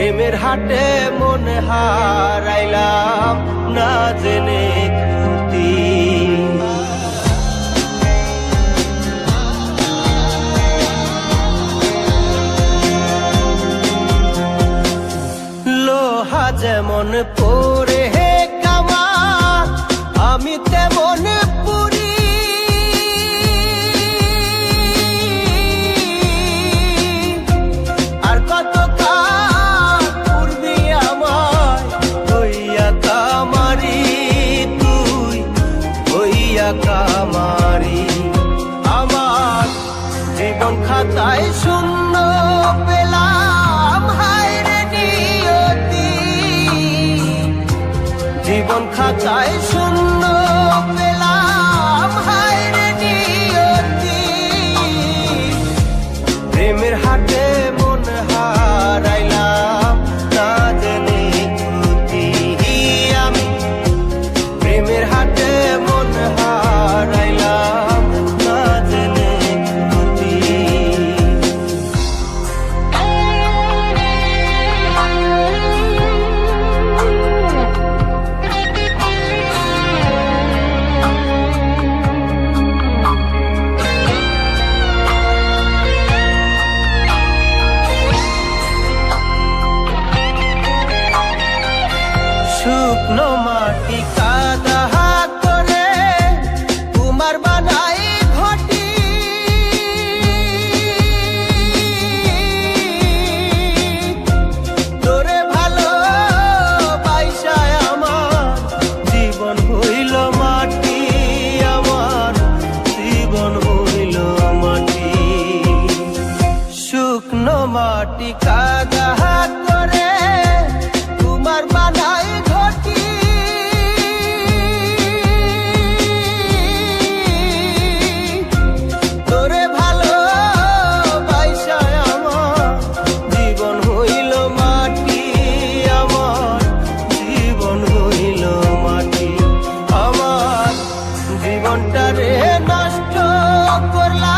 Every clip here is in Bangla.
প্রেমের হাটে মন হারাইলাম, না জেনে ক্ষতি। লোহা যেমন পরে হে কামার আমি তেমন পুরি জীবন বানাই ঘটি। তোরে ভালো আমার জীবন মাটি আমার জীবন মাটি। শুকনো মাটি নষ্ট করলাম।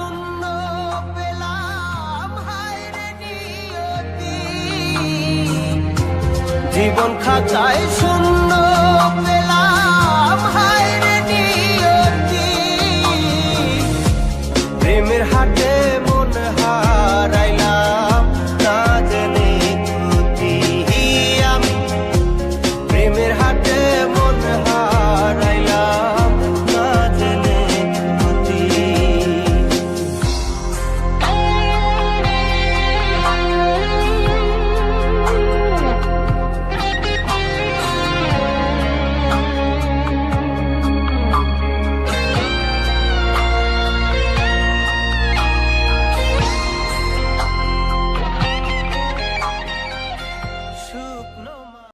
জীবন খাতায় শূন্য